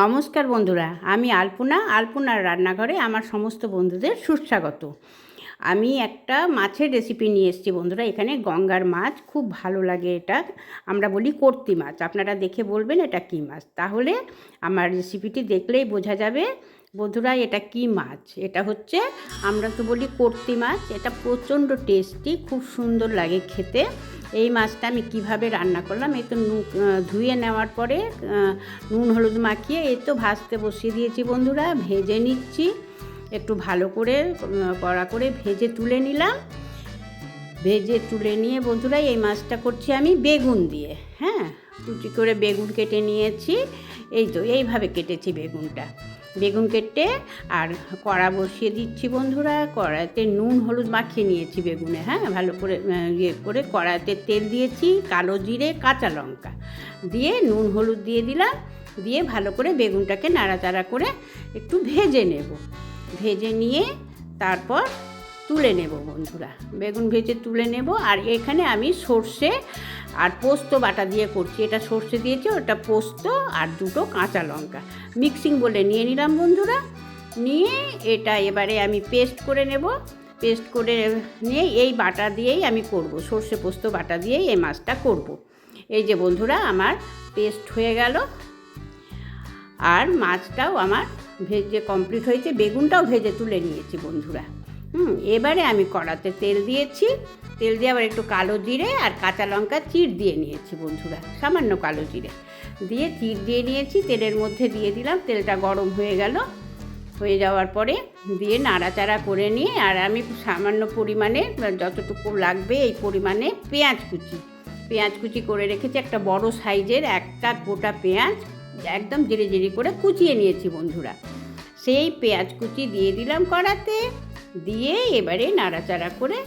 নমস্কার বন্ধুরা, আমি আলপনা। আলপনার রান্নাঘরে আমার সমস্ত বন্ধুদের সুস্বাগত। আমি একটা মাছের রেসিপি নিয়ে এসেছি বন্ধুরা, এখানে গঙ্গার মাছ, খুব ভালো লাগে এটা। আমরা বলি কর্তি মাছ, আপনারা দেখে বলবেন এটা কী মাছ। তাহলে আমার রেসিপিটি দেখলেই বোঝা যাবে, বন্ধুরা এটা কি মাছ? এটা হচ্ছে, আমরা তো বলি কর্তি মাছ, এটা প্রচণ্ড টেস্টি খুব সুন্দর লাগে খেতে। এই মাছটা আমি কীভাবে রান্না করলাম, এই তো ধুয়ে নেওয়ার পরে নুন হলুদ মাখিয়ে এই তো ভাজতে বসিয়ে দিয়েছি বন্ধুরা, ভেজে নিচ্ছি। একটু ভালো করে কড়া করে ভেজে তুলে নিলাম। ভেজে তুলে নিয়ে বন্ধুরা, এই মাছটা করছি আমি বেগুন দিয়ে হ্যাঁ? কুচি করে বেগুন কেটে নিয়েছি, এই তো, এইভাবে কেটেছি বেগুনটা। বেগুন কেটে আর কড়া বসিয়ে দিচ্ছি বন্ধুরা। কড়াইতে নুন, হলুদ মাখিয়ে নিয়েছি বেগুনে হ্যাঁ? ভালো করে ইয়ে করে কড়াইতে তেল দিয়েছি, কালো জিরে, কাঁচা লঙ্কা। দিয়ে নুন, হলুদ দিয়ে দিলাম। দিয়ে ভালো করে বেগুনটাকে নাড়াচাড়া করে একটু ভেজে নেব। ভেজে নিয়ে তারপর তুলে নেব বন্ধুরা। বেগুন ভেজে তুলে নেব। আর এখানে আমি সর্ষে আর পোস্ত বাটা দিয়ে করছি। এটা সর্ষে দিয়েছি, ওটা পোস্ত আর দুটো কাঁচা লঙ্কা। মিক্সিং বলে নিয়ে নিলাম বন্ধুরা। নিয়ে এটা এবারে আমি পেস্ট করে নেব। পেস্ট করে নিয়ে এই বাটা দিয়েই আমি করব। সর্ষে পোস্ত বাটা দিয়েই এই মাছটা করব। এই যে বন্ধুরা, আমার পেস্ট হয়ে গেল। আর মাছটাও আমার ভেজে কমপ্লিট হয়েছে। বেগুনটাও ভেজে তুলে নিয়েছি বন্ধুরা। হুম, এবারে আমি কড়াতে তেল দিয়েছি। তেল দিয়ে আবার একটু কালো জিরে আর কাঁচা লঙ্কা চিড় দিয়ে নিয়েছি বন্ধুরা, সামান্য কালো জিরে। দিয়ে চিড় দিয়ে নিয়েছি, তেলের মধ্যে দিয়ে দিলাম, তেলটা গরম হয়ে গেল। হয়ে যাওয়ার পরে দিয়ে নাড়াচাড়া করে নিয়ে আর আমি সামান্য পরিমাণে, যতটুকু লাগবে এই পরিমাণে পেঁয়াজ কুচি। পেঁয়াজ কুচি করে রেখেছি একটা বড় সাইজের একটা গোটা পেঁয়াজ, একদম জিরে জিরে করে কুচিয়ে নিয়েছি বন্ধুরা। সেই পেঁয়াজ কুচি দিয়ে দিলাম কড়াতে। দিয়ে এবারে নাড়াচাড়া করে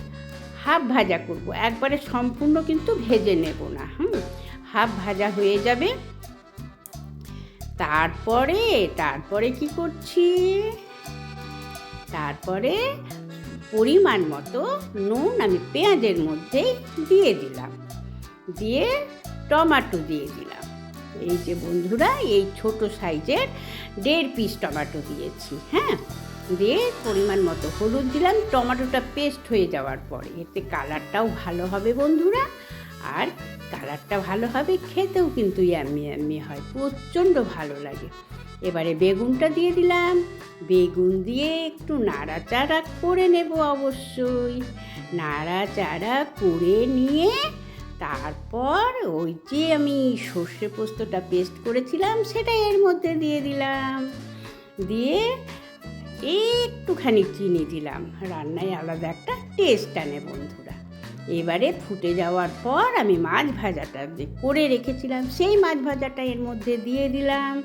হাফ ভাজা করব। একবারে সম্পূর্ণ কিন্তু ভেজে নেব না, হুম? হাফ ভাজা হয়ে যাবে। তারপরে তারপরে কি করছি? তারপরে পরিমাণ মতো নুন আমি পেঁয়াজের মধ্যে দিয়ে দিলাম। দিয়ে টমাটো দিয়ে দিলাম। এই যে বন্ধুরা, এই ছোট সাইজের দেড় পিস টমাটো দিয়েছি হ্যাঁ? দিয়ে পরিমাণ মতো হলুদ দিলাম। টমেটোটা পেস্ট হয়ে যাওয়ার পরে এতে কালারটাও ভালো হবে বন্ধুরা। আর কালারটা ভালো হবে খেতেও কিন্তু ইয়াম্মি ইয়াম্মি হয়, প্রচণ্ড ভালো লাগে। এবারে বেগুনটা দিয়ে দিলাম। বেগুন দিয়ে একটু নাড়াচাড়া করে নেব অবশ্যই। নাড়াচাড়া করে নিয়ে তারপর ওই যে আমি সর্ষে পোস্তটা পেস্ট করেছিলাম সেটা এর মধ্যে দিয়ে দিলাম। দিয়ে একটুখানি চিনি দিলাম। রান্নায় আলাদা একটা টেস্ট আনে বন্ধুরা। এবারে ফুটে যাওয়ার পর আমি মাছ ভাজাটা যে করে রেখেছিলাম, সেই মাছ ভাজাটা এর মধ্যে দিয়ে দিলাম।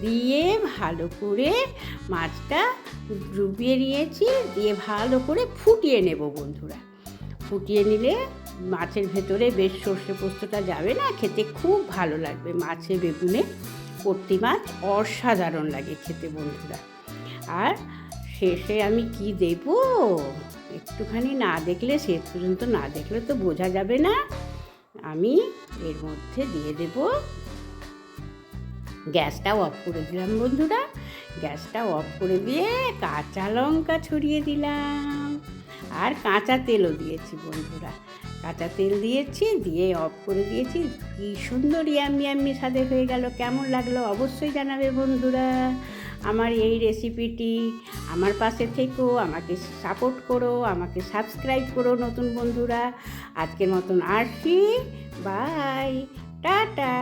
দিয়ে ভালো করে মাছটা ডুবিয়ে নিয়েছি, দিয়ে ভালো করে ফুটিয়ে নেব বন্ধুরা। ফুটিয়ে নিলে মাছের ভেতরে বেশ সর্ষে পোস্তটা যাবে না, খেতে খুব ভালো লাগবে। মাছে বেগুনে কর্তি মাছ অসাধারণ লাগে খেতে বন্ধুরা। আর শেষে আমি কি দেব? একটুখানি না দেখলে, শেষ পর্যন্ত না দেখলে তো বোঝা যাবে না। আমি এর মধ্যে দিয়ে দেব। গ্যাসটা অফ করে দিলাম বন্ধুরা। গ্যাসটা অফ করে দিয়ে কাঁচা লঙ্কা ছড়িয়ে দিলাম। আর কাঁচা তেলও দিয়েছি বন্ধুরা। কাঁচা তেল দিয়েছি, দিয়ে অফ করে দিয়েছি। কি সুন্দর ইয়াম্মি ইয়াম্মি স্বাদে হয়ে গেল। কেমন লাগল অবশ্যই জানাবে বন্ধুরা। আমার এই রেসিপিটি আমার পাশে থেকো, আমাকে সাপোর্ট করো, আমাকে সাবস্ক্রাইব করো নতুন বন্ধুরা। আজকের মতন আসি। Bye tata.